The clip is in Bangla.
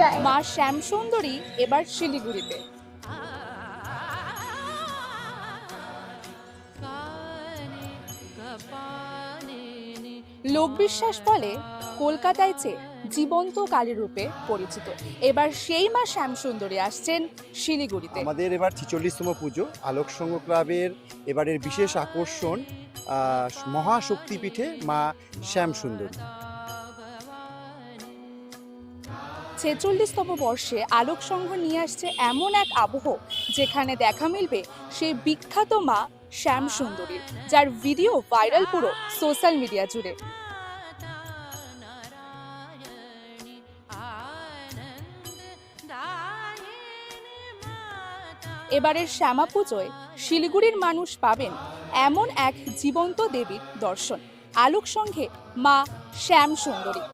মা শ্যামসুন্দরী এবার শিলিগুড়িতে। লোকবিশ্বাস বলে কলকাতায় চেয়ে জীবন্ত কালী রূপে পরিচিত। এবার সেই মা শ্যামসুন্দরী আসছেন শিলিগুড়িতে। আমাদের এবার ছিচল্লিশতম পুজো আলোক সংঘ ক্লাবের এবারের বিশেষ আকর্ষণ আহ, মহাশক্তিপীঠে মা শ্যামসুন্দরী। ছেচল্লিশতম বর্ষে আলোক সংঘ নিয়ে আসছে এমন এক আবহ, যেখানে দেখা মিলবে সেই বিখ্যাত মা শ্যাম সুন্দরীর যার ভিডিও ভাইরাল পুরো সোশ্যাল মিডিয়া জুড়ে। এবারের শ্যামা পুজোয় শিলিগুড়ির মানুষ পাবেন এমন এক জীবন্ত দেবীর দর্শন। আলোক সংঘে মা শ্যাম সুন্দরী।